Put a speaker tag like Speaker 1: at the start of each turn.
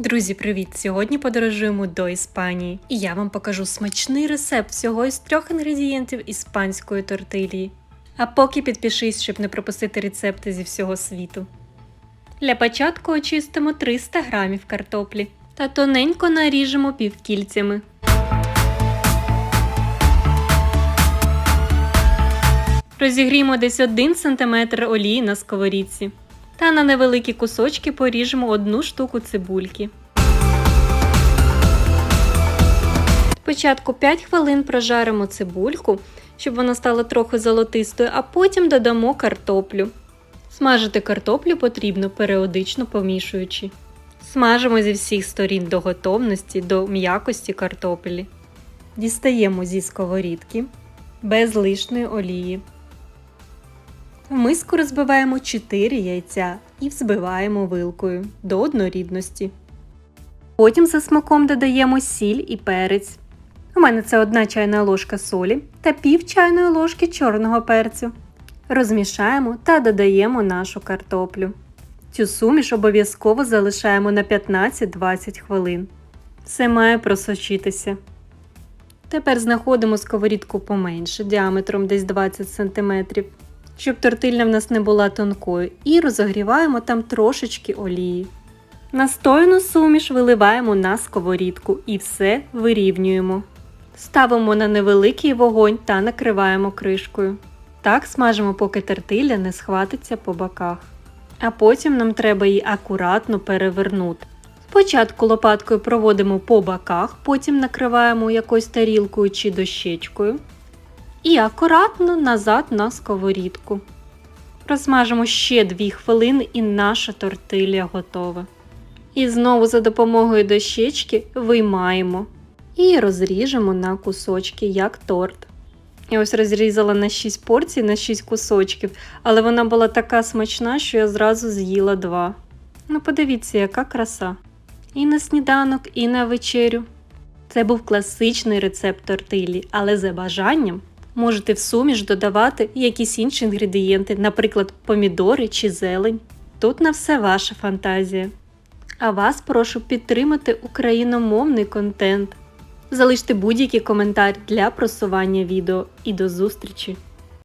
Speaker 1: Друзі, привіт! Сьогодні подорожуємо до Іспанії, і я вам покажу смачний рецепт всього із трьох інгредієнтів іспанської тортилії. А поки підпишись, щоб не пропустити рецепти зі всього світу. Для початку очистимо 300 грамів картоплі та тоненько наріжемо півкільцями. Розігріємо десь 1 см олії на сковорідці. Та на невеликі кусочки поріжемо одну штуку цибульки. Спочатку 5 хвилин прожаримо цибульку, щоб вона стала трохи золотистою, а потім додамо картоплю. Смажити картоплю потрібно періодично помішуючи. Смажимо зі всіх сторін до готовності, до м'якості картоплі. Дістаємо зі сковорідки без лишньої олії. В миску розбиваємо 4 яйця і взбиваємо вилкою до однорідності. Потім за смаком додаємо сіль і перець. У мене це одна чайна ложка солі та пів чайної ложки чорного перцю. Розмішаємо та додаємо нашу картоплю. Цю суміш обов'язково залишаємо на 15-20 хвилин. Все має просочитися. Тепер знаходимо сковорідку поменше діаметром десь 20 см щоб тортильня в нас не була тонкою, і розогріваємо там трошечки олії. Настояну суміш виливаємо на сковорідку і все вирівнюємо. Ставимо на невеликий вогонь та накриваємо кришкою. Так смажимо, поки тортилля не схватиться по боках. А потім нам треба її акуратно перевернути. Спочатку лопаткою проводимо по боках, потім накриваємо якоюсь тарілкою чи дощечкою і акуратно назад на сковорідку. Розмажемо ще 2 хвилини і наша тортилля готова. І знову за допомогою дощечки виймаємо і розріжемо на кусочки, як торт. Я ось розрізала на 6 порцій на 6 кусочків, але вона була така смачна, що я зразу з'їла два. Ну, подивіться, яка краса. І на сніданок, і на вечерю. Це був класичний рецепт тортилі, але за бажанням Можете в суміш додавати якісь інші інгредієнти, наприклад, помідори чи зелень. Тут на все ваша фантазія. А вас прошу підтримати україномовний контент. Залиште будь-який коментар для просування відео і до зустрічі!